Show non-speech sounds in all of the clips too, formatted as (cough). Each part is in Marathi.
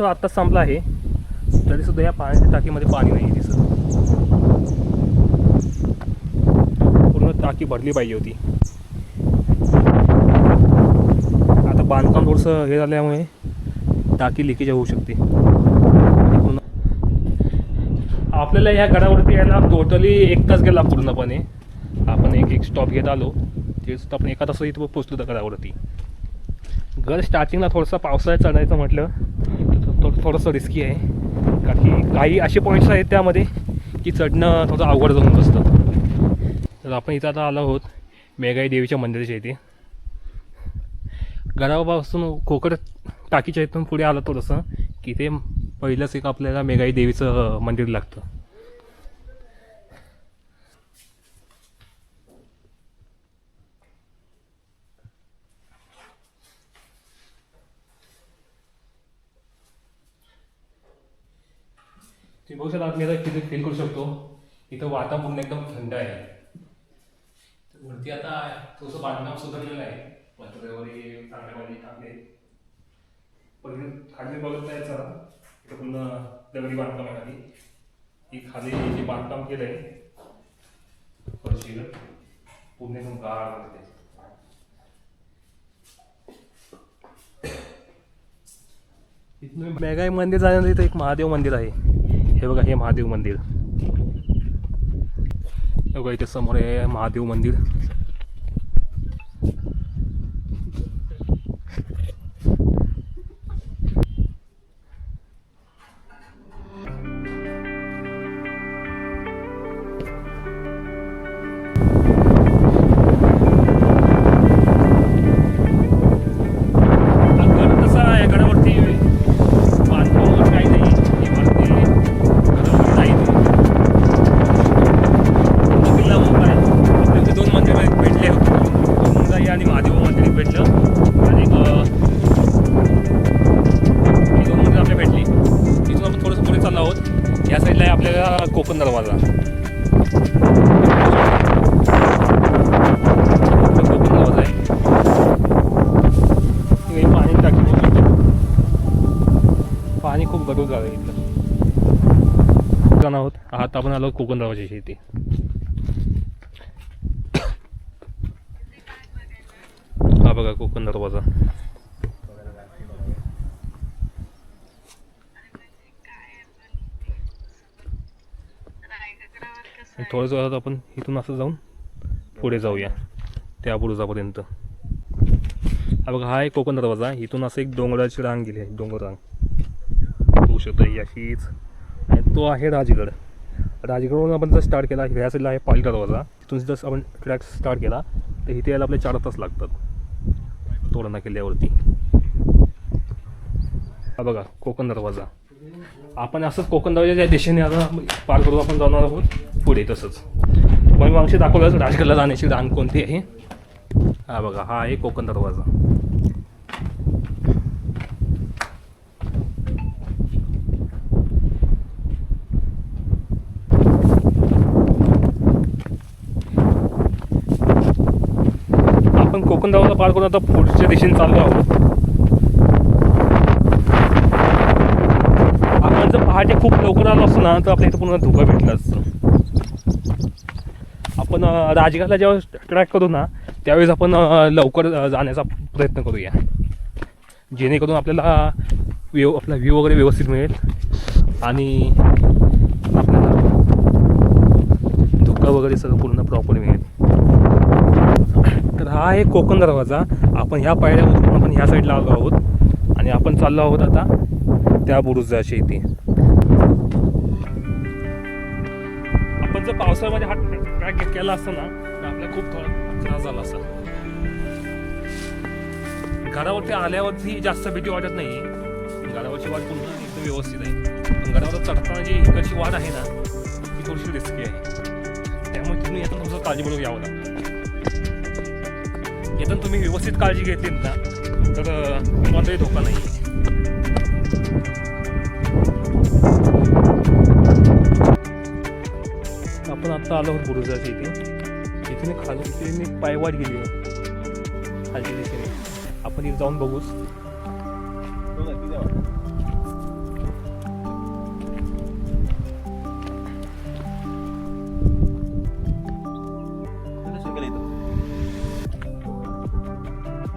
पावसाळा आत्ताच संपला आहे. तरी सुद्धा या पाण्याच्या टाकीमध्ये पाणी नाही दिसत. पूर्ण टाकी भरली पाहिजे होती. आता बांधकाम थोडंसं हे झाल्यामुळे टाकी लिकेज होऊ शकते. पूर्ण आपल्याला ह्या गडावरती यायला टोटली एक तास गेला पूर्णपणे. आपण एक एक स्टॉप घेत आलो. ते सुद्धा आपण एका तासात इथं पोचलो त्या गडावरती. गड स्टार्टिंगला थोडंसं पावसाळ्यात चढायचं म्हटलं थोडंसं रिस्की आहे. कारण की काही असे पॉईंट्स आहेत त्यामध्ये की चढणं थोडं अवघड जाऊन बसतं. तर आपण इथं आता आलो आहोत मेघाई देवीच्या मंदिराच्या इथे. गडापासून कोकड टाकीच्या इथून पुढे आलं थोडंसं की ते पहिलंच एक आपल्याला मेघाई देवीचं मंदिर लागतं. बघू शकता मी आता किती फील करू शकतो. इथं वातावरण एकदम थंड आहे. वरती आता थोडंसं बांधकाम सुधारलेलं आहे. पत्रे वगैरे पाणी टाकले. पण खाली बघत नाही चला इथं पुन्हा दगडी बांधकाम आहे खाली. ही खाली जे बांधकाम केलं आहे फरशीनं पुणे एकदम गाळ वगैरे इथून मेघाई मंदिर जाण्यानंतर इथं एक महादेव मंदिर आहे. हे बघा हे महादेव मंदिर. हे बघा इथे समोर आहे महादेव मंदिर. कोकण दरवाजा कोकण दरवाजा आहे पाणी. पाणी खूप झालं आहे इथलं. जाणार आहोत. आता आपण आलो कोकण दरवाजाच्या इथे. (coughs) हा बघा कोकण दरवाजा. आणि थोड्याच वेळात आपण इथून असं जाऊन पुढे जाऊया. त्या बुरुजापर्यंत. हा बघा हा एक कोकण दरवाजा इथून असं एक डोंगराची रांग गेली आहे. डोंगर रांग. होऊ शकतो ही अशीच. आणि तो आहे राजगड. राजगडवरून आपण जर स्टार्ट केला ह्या साईडला आहे पाली दरवाजा. तिथून जर आपण ट्रॅक स्टार्ट केला तर इथे यायला आपले चार तास लागतात. तोरणा किल्ल्यावरती. हा बघा कोकण दरवाजा. आपण असंच कोकण दरवाजाच्या दिशेने आता पार करून आपण जाणार आहोत. पुढे तसंच. मग मी मागशी दाखवलं राजगडला जाण्याची रांग कोणती आहे? हा बघा हा आहे कोकण दरवाजा. आपण कोकण दरवाजा पार करून आता पुढच्या दिशेने चाललो आहोत. आपण जर पहाटे खूप लवकर आलो असतो ना तर आपल्या इथं पुन्हा धुका भेटला असतं आपण अं, राजगडला जेव्हा ट्रॅक करू ना त्यावेळेस आपण लवकर जाण्याचा प्रयत्न करूया. जेणेकरून आपल्याला व्यव आपला व्ह्यू वगैरे व्यवस्थित मिळेल आणि आपल्याला धुका वगैरे सगळं पूर्ण प्रॉपर मिळेल. तर हा आहे कोकण दरवाजा. आपण ह्या पायऱ्या उतरून आपण ह्या साईडला आलो आहोत आणि आपण चाललो आहोत आता त्या बुरुजाच्या इथे आपण जर पावसाळ्यामध्ये हा ट्रॅक केला असता ना तर आपल्याला खूप थोडा त्रास झाला असता. घरावरती आल्यावरती जास्त भीती वाटत नाही. घरावरची वाट पूर्ण एकदम व्यवस्थित आहे. पण गडावर चढताना जी इकडची वाट आहे ना ती थोडीशी रिस्की आहे. त्यामुळे तुम्ही येताना तुमचं काळजीपूर्वक यावं लागतं. येताना तुम्ही व्यवस्थित काळजी घेतलीत ना तर अं, तुम्हाला धोका नाही. आपण आता आलो आहोत बुरुजाच्या इथे. इथून मी खाली इथे पायवाट गेली आहे. खालच्या दिशेने. आपण इथे जाऊन बघूच.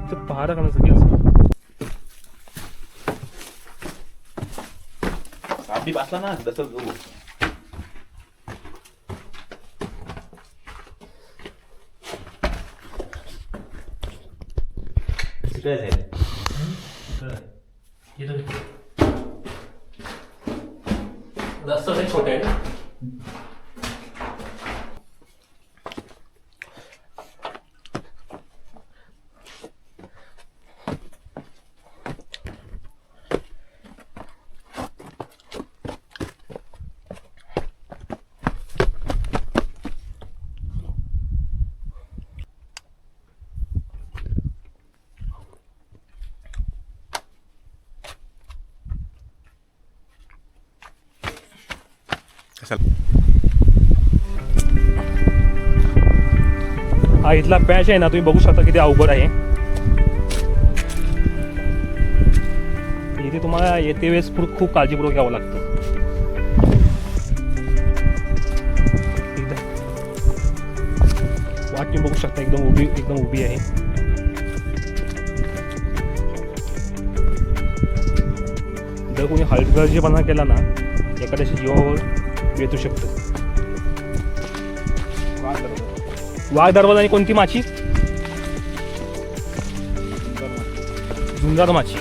इथं पहाडा का सगळी असं. आपली बसला ना तसं बघू तिकडे जायचं रस्ता ते छोटे आहे हा इथला पॅच आहे ना तुम्ही बघू शकता किती अवघड आहे. इथे तुम्हाला येते वेळेस खूप खूप काळजीपूर्वक घ्यावं लागतं. वाट तुम्ही बघू शकता एकदम उभी एकदम उभी आहे. जर कोणी हलगर्जीपणा केला ना एखाद्याशी जीवावर वेचू शकतो. वाघ दरवाजा आणि कोणती माची? झुंजार माची.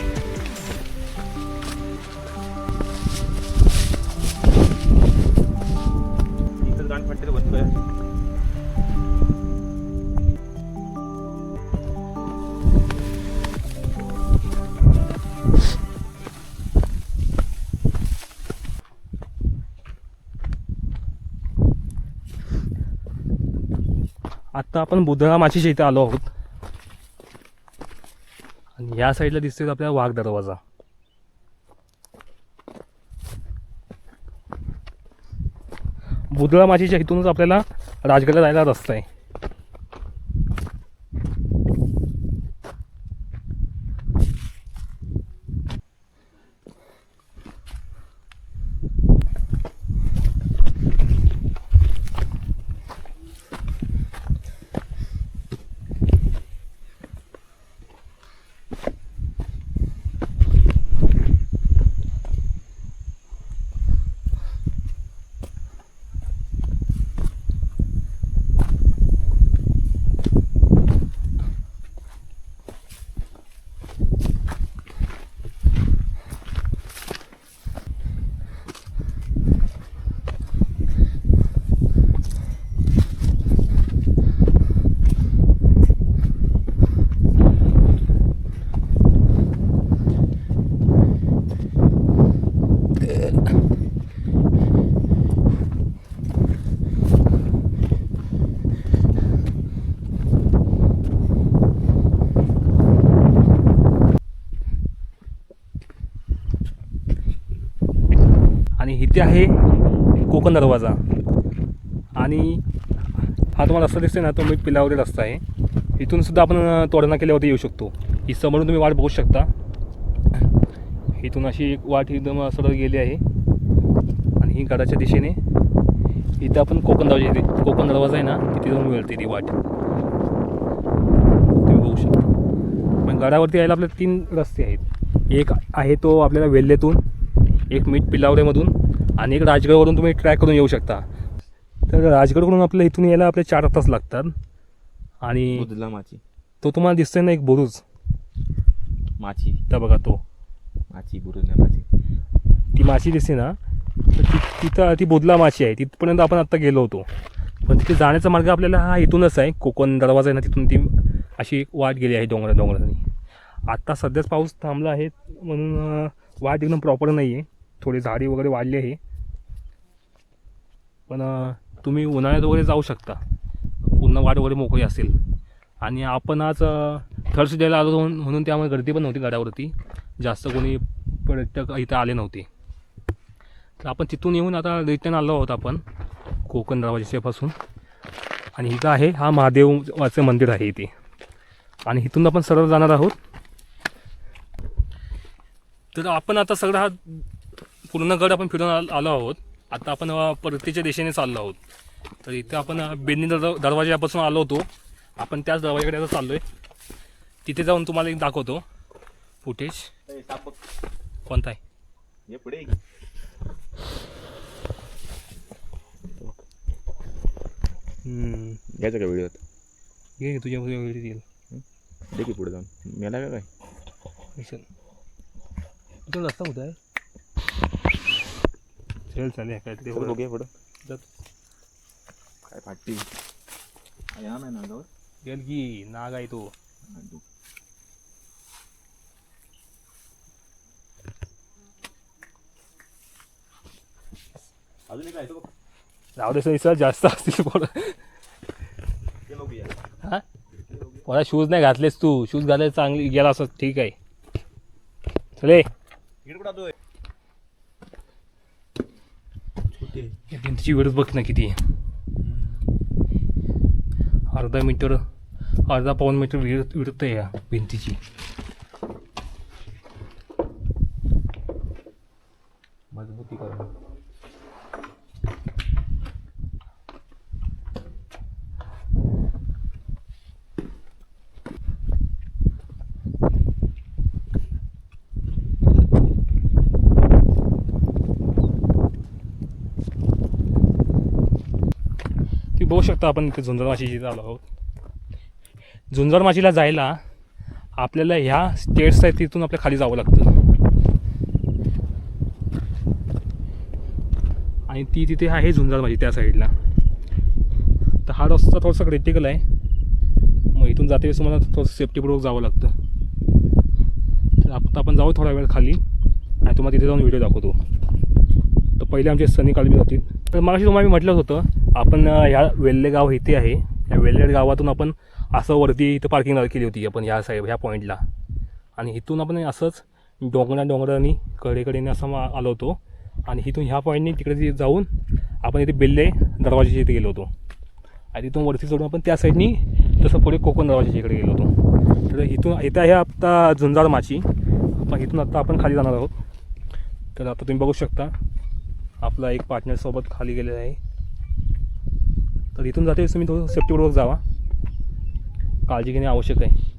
आपण बुधळा माचीच्या इथे आलो आहोत. आणि या साईडला दिसतोय आपल्याला वाघ दरवाजा. बुधळा माचीच्या इथूनच आपल्याला राजगडला जायला रस्ता आहे आणि इथे आहे कोकण दरवाजा. आणि हा तुम्हाला रस्ता दिसतोय ना तो मी पिलावरी रस्ता आहे. इथून सुद्धा आपण तोडणा तोरणा केल्यावरती येऊ शकतो. ही समोरून तुम्ही वाट बघू शकता. इथून अशी एक वाट एकदम सरळ गेली आहे. आणि ही गडाच्या दिशेने इथं आपण कोकण दरवाजा येते कोकण दरवाजा आहे ना तिथे जाऊन मिळते ती वाट. तुम्ही बघू शकता. पण गडावरती यायला आपल्याला तीन रस्ते आहेत. एक आहे तो आपल्याला वेल्हेतून एक मीठ पिलावरेमधून आणि एक राजगडवरून तुम्ही ट्रॅक करून येऊ शकता. तर राजगडकडून आपल्या इथून यायला आपले चार तास लागतात. आणि बुधला माची. तो तुम्हाला दिसतोय ना एक बुरुज. माची. त्या बघा तो. माची बुरुज नाही माची. ती माशी दिसते ना तर ती तिथं ती बोदला माशी आहे. तिथपर्यंत आपण आत्ता गेलो होतो. पण तिथे जाण्याचा मार्ग आपल्याला हा इथूनच आहे. कोकण दरवाजा आहे ना तिथून ती अशी एक वाट गेली आहे डोंगरा डोंगराने आत्ता सध्याच पाऊस थांबला आहे म्हणून अं, वाट एकदम प्रॉपर नाही आहे थोडी झाडी वगैरे वाढले आहे. पण तुम्ही उन्हाळ्यात वगैरे जाऊ शकता. पूर्ण वाट वगैरे मोकळी असेल. आणि आपण आज थर्स डेला आलो म्हणून त्यामुळे गर्दी पण नव्हती गडावरती जास्त कोणी पर्यटक इथं आले नव्हते. तर आपण तिथून येऊन आता रिटर्न आलो आहोत आपण कोकण दरवाजापासून. आणि इथं आहे हा महादेवाचं मंदिर आहे इथे. आणि इथून आपण सरळ जाणार आहोत. तर आपण आता सगळा हा पूर्ण गड आपण फिरून आल- आलो आहोत. आता आपण अ, परतीच्या दिशेने चाललो आहोत. तर इथं आपण अ, बेडणी दर दरवाजापासून आलो होतो. आपण त्याच दरवाजाकडे आता चाललो आहे तिथे जाऊन तुम्हाला एक दाखवतो. फुटेज. कोणता आहे ये पुढे घ्यायचं का व्हिडिओ ये तुझ्या व्हिडिओ येईल. दे की पुढे जाऊन. मेला का काय? इथून रस्ता कुठं आहे? चल चालेल काय ते चल बघूया पुढं. जात. काय फाटती या नाही नागावर. गेल की नाग आहे तो. अजून एक आहे तो बघ. जाऊ दे सर जास्त असतील पोरं. ते बघूया. हा? मला शूज नाही घातलेस तू. शूज घालायला चांगली गेला असं ठीक आहे. चले इकडे कुठे? या भिंतीची वेळ बघ ना किती. अर्धा मीटर अर्धा पाऊन मीटर विरत विरत आहे या भिंतीची मजबूती करा बघू शकता आपण इथे झुंजार माशीची आलो आहोत. झुंजार माशीला जायला आपल्याला ह्या स्टेट्स आहेत तिथून आपल्या खाली जावं लागतं. आणि ती तिथे आहे झुंजार माशी त्या साईडला तर हा रस्ता थोडासा क्रिटिकल आहे. मग इथून जाते वेळेस तुम्हाला थोडंसं सेफ्टीपूर्वक जावं लागतं. तर आता आपण जाऊ थोडा वेळ खाली. आणि तुम्हाला तिथे जाऊन व्हिडिओ दाखवतो. तर पहिले आमचे सनी कालबी होतील तर मागाशी तुम्हाला मी म्हटलं होतं आपण ह्या वेल्ले गाव इथे आहे. या वेल्ले गावातून आपण असं वरती इथं पार्किंग केली होती आपण ह्या साईड ह्या पॉईंटला आणि इथून आपण असंच डोंगरा डोंगरांनी कडेकडेने असं मा- आलो होतो. आणि इथून ह्या पॉईंटनी तिकडे जाऊन आपण इथे बेल्ले दरवाजाच्या इथे गेलो होतो. आणि तिथून वरती चढून आपण त्या साईडनी तसं पुढे कोकण दरवाजाच्या इकडे गेलो होतो. तर इथून इथं आहे आत्ता झुंजार माची. पण इथून आत्ता आपण खाली जाणार आहोत. तर आता तुम्ही बघू शकता आपला एक पार्टनरसोबत खाली गेलेला आहे. तर इथून जाते तुम्ही थोडं सेफ्टीपूर्वक जावा. काळजी घेणे आवश्यक आहे.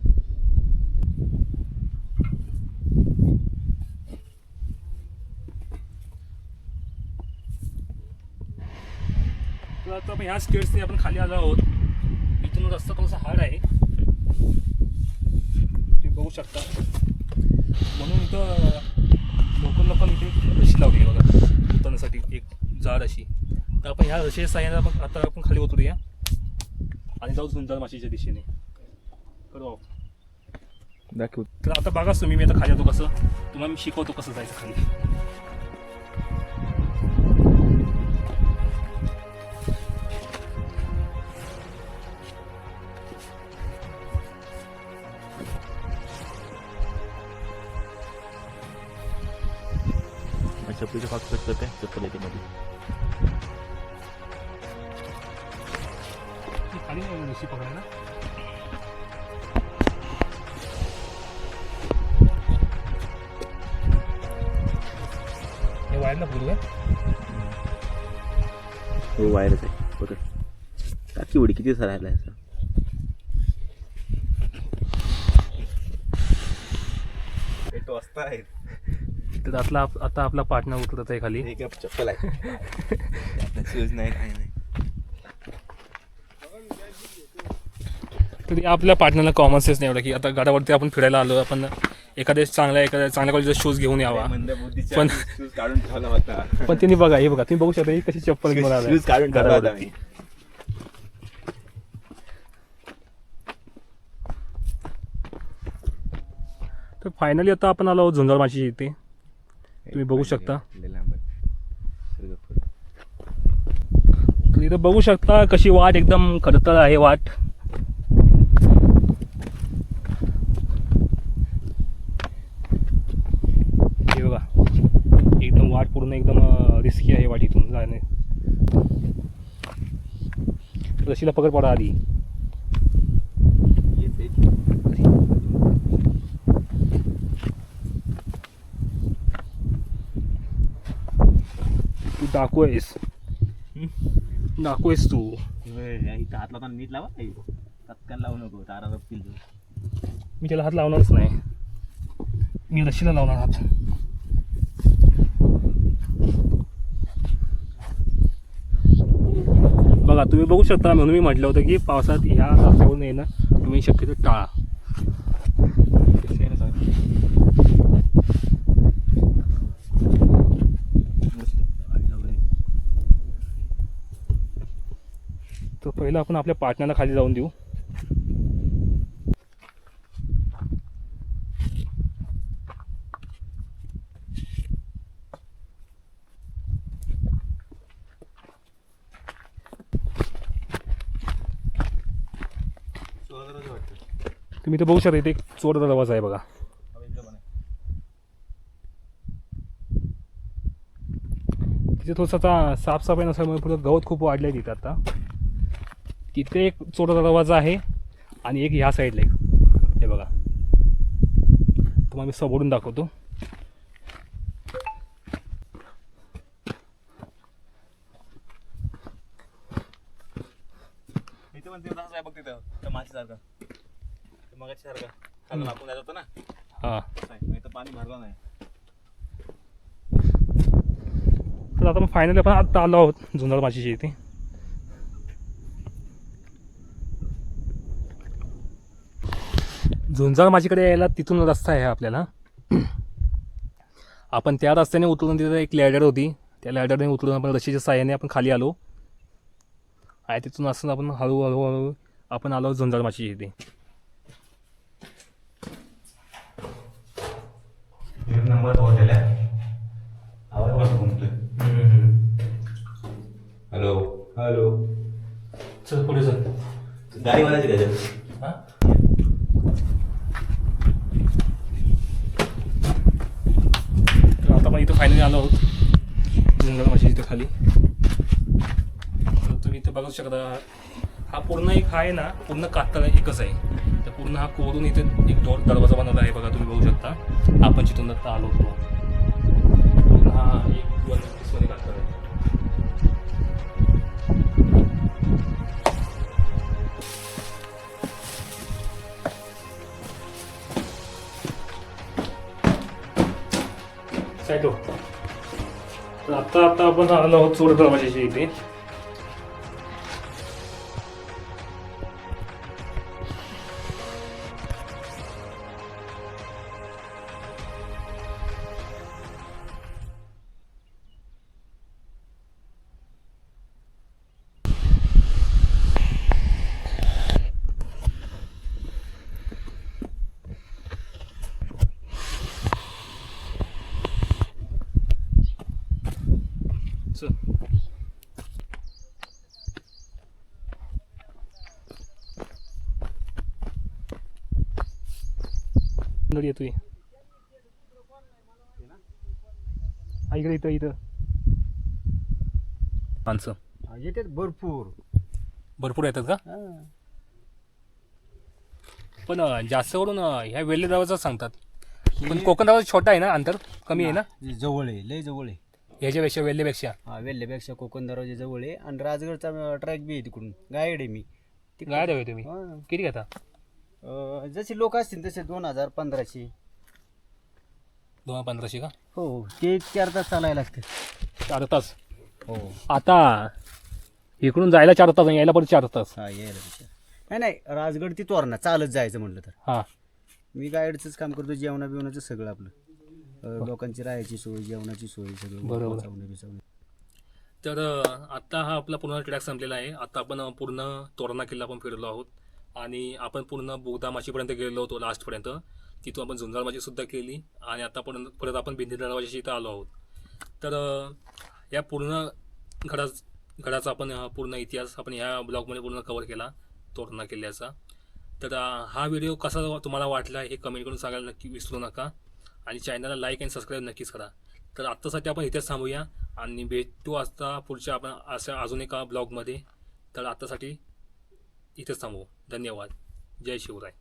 तर आता आपण ह्या स्टेट्सने आपण खाली आलो आहोत. इथून रस्ता थोडासा हार्ड आहे. तुम्ही बघू शकता. म्हणून इथं लोकांना पण इथे रशी लावली बघा. उतरण्यासाठी एक जाड अशी. तर आपण ह्या रशेच्या साह्याने आपण आता आपण खाली उतरूया. आणि जाऊ झुंजार माशीच्या दिशेने. बरोबर दाखव. तर आता बघाच तुम्ही मी आता खाली येतो कसं. तुम्हाला मी शिकवतो कसं जायचं खाली. चप्पलीचं पाक करतं काय चप्पल येते मध्ये. ती पकडायला. हे वायर ना पकडू काय हो वायरच आहे. बघ टाकी उडी किती सरायला आहे असं? आहे. तर आपला आता आपला पार्टनर उतरत आहे खाली. एक चप्पल आहे. तरी आपल्या पार्टनरला कॉमन सेन्स नाही एवढा की आता गाडावरती आपण फिरायला आलो आपण एखाद्या चांगल्या एखाद्या चांगल्या क्वालिटीचा शूज घेऊन यावा. पण- शूज काढून ठेवला होता. पण त्यांनी बघा हे बघा तुम्ही बघू शकता ही कशी चप्पल घेऊन शूज काढून ठेवला होता. मी. तर फायनली आता आपण आलो झुंजार माची इथे. तुम्ही बघू शकता. इथं बघू शकता कशी वाट एकदम खडतळ आहे वाट. हे बघा. एकदम वाट पूर्ण एकदम रिस्की आहे वाट इथून जाणे. रशीला पकड पडा आधी. डाकू आहेस डाकू आहेस तू इथं हात लावताना नीट लावा तत्काल लावू नको तारा रपतील मी त्याला हात लावणारच नाही मी रशीला लावणार हात बघा तुम्ही बघू शकता म्हणून मी म्हटलं होतं की पावसात ह्या रस्त्यावरून येणं तुम्ही शक्यतो टाळा पहिलं आपण आपल्या पाटण्याला खाली जाऊन देऊ. तुम्ही तर बघू शकता इथे एक चोरचा दरवाजा आहे बघा. तिथे थोडासा आता साफसफाई नसल्यामुळे पुढे गवत खूप वाढलं आहे तिथे आता. तिथे एक चोर दरवाजा आहे आणि एक ह्या साईडला एक. हे बघा. तुम्हाला मी समोरून दाखवतो. इथं पण ते तसंच आहे बघ तिथं. माशीसारखं मगाची सारखं खालून आपण जात होतो ना? हां. इथं पाणी भरलं नाही. तर आता मग फायनली आपण आता आलो आहोत जुन्नर माशीच्या इथे. झुंजार माझीकडे यायला तिथून रस्ता आहे आपल्याला. (clears throat) आपण त्या रस्त्याने उतरून तिथे एक लॅडर होती. त्या लॅडरने उतरून आपण रशीच्या साह्याने आपण खाली आलो. आणि तिथून असं आपण हळूहळू हळू आपण आलो झुंजार माशीच्या इथे. एक नंबर हॉटेल आहे. आवाज घुमतोय हॅलो हॅलो चल पुढे चल. गाडी त्याच्यात हां तर आता आपण इथं फायनली आलो आहोत. जंगल माझी इथं खाली. तर तुम्ही इथं बघू शकता हा पूर्ण एक हा आहे ना पूर्ण कातळ एकच आहे. तर पूर्ण हा कोरून इथे एक दोन दरवाजा बनवला आहे बघा तुम्ही बघू शकता. आपण जिथून आलो होतो. पूर्ण हा एक दोन कातळ. आता आता आपण आलो आहोत चोर दरवाजाच्या इथे. गडी येतोय. हा, इकडे इथं इथं. माणसं. येतात भरपूर. भरपूर येतात का? पण जास्त करून ह्या वेल्ले दरवाजा सांगतात पण कोकण दरवाजा छोटा आहे ना अंतर? कमी आहे ना? जवळ आहे लय जवळ आहे. ह्याच्यापेक्षा वेल्लेपेक्षा हा वेल्ल्यापेक्षा कोकण दरवाजा जवळ आहे. आणि राजगडचा ट्रॅक बी आहे तिकडून. गाईड आहे मी. तिकडे- काय द्यावे तुम्ही? हा. किती घेता? अं, जसे लोक असतील तसे दोन हजार पंधराशे. दोन हजार पंधराशे का? हो ते चार तास चालायला लागते चार तास? हो. आता इकडून जायला चार तास आणि यायला परत चार तास. हा यायला विचार. नाही नाही राजगड ती तोरणा चालत जायचं म्हटलं तर. हां. मी गाईडचंच काम करतो जेवणा बिवणाचं सगळं आपलं. अं, लोकांची राहायची सोय जेवणाची सोय सगळं बरोबर. बिचावणं. तर अ, आता हा आपला पूर्ण ट्रॅक संपलेला आहे. आता आपण अ, पूर्ण तोरणा किल्ला पण फिरलो आहोत. आणि आपण पूर्ण बोगदा माशीपर्यंत गेलो होतो लास्टपर्यंत. तिथून आपण झुंजार माशीसुद्धा केली आणि आतापर्यंत परत आपण भिंती दरवाजाशी इथं आलो आहोत. तर या पूर्ण घडा घडाचा आपण पूर्ण इतिहास आपण ह्या ब्लॉगमध्ये पूर्ण कवर केला तोरणा किल्ल्याचा. तर हा व्हिडिओ कसा तुम्हाला वाटला हे कमेंट करून सांगायला नक्की विसरू नका. आणि चॅनलला लाईक आणि सबस्क्राईब नक्कीच करा. तर आत्तासाठी आपण इथेच थांबूया आणि भेटू असता पुढच्या आपण अशा अजून एका ब्लॉगमध्ये. तर आत्तासाठी इथंच थांबू धन्यवाद. जय शिवराय.